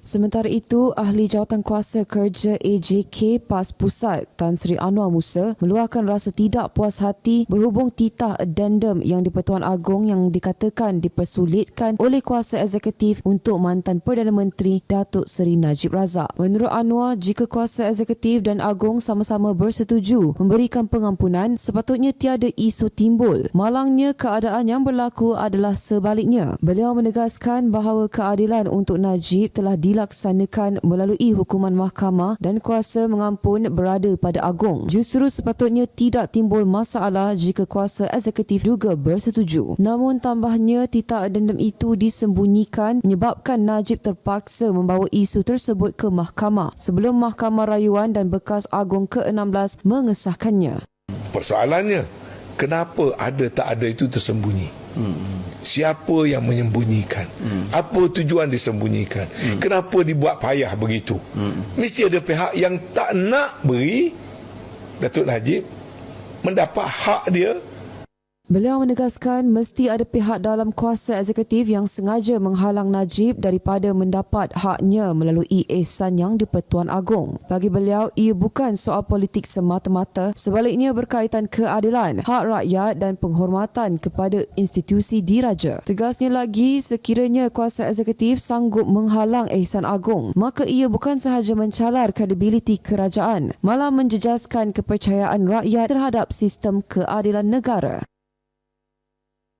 Sementara itu, Ahli Jawatan Kuasa Kerja AJK PAS Pusat Tan Sri Anwar Musa meluahkan rasa tidak puas hati berhubung titah addendum yang di-Pertuan Agong yang dikatakan dipersulitkan oleh kuasa eksekutif untuk mantan Perdana Menteri Datuk Seri Najib Razak. Menurut Anwar, jika kuasa eksekutif dan Agong sama-sama bersetuju memberikan pengampunan, sepatutnya tiada isu timbul. Malangnya keadaan yang berlaku adalah sebaliknya. Beliau menegaskan bahawa keadilan untuk Najib telah di dilaksanakan melalui hukuman mahkamah dan kuasa mengampun berada pada Agong. Justru sepatutnya tidak timbul masalah jika kuasa eksekutif juga bersetuju. Namun tambahnya titah addendum itu disembunyikan menyebabkan Najib terpaksa membawa isu tersebut ke mahkamah sebelum Mahkamah Rayuan dan Bekas Agong ke-16 mengesahkannya. Persoalannya, kenapa ada tak ada itu tersembunyi? Hmm. Siapa yang menyembunyikan? Hmm. Apa tujuan disembunyikan? Hmm. Kenapa dibuat payah begitu? Hmm. Mesti ada pihak yang tak nak beri Datuk Najib mendapat hak dia Beliau menegaskan mesti ada pihak dalam kuasa eksekutif yang sengaja menghalang Najib daripada mendapat haknya melalui ihsan yang di-Pertuan Agong. Bagi beliau, ia bukan soal politik semata-mata, sebaliknya berkaitan keadilan, hak rakyat dan penghormatan kepada institusi diraja. Tegasnya lagi, sekiranya kuasa eksekutif sanggup menghalang ihsan Agong, maka ia bukan sahaja mencalar kredibiliti kerajaan, malah menjejaskan kepercayaan rakyat terhadap sistem keadilan negara.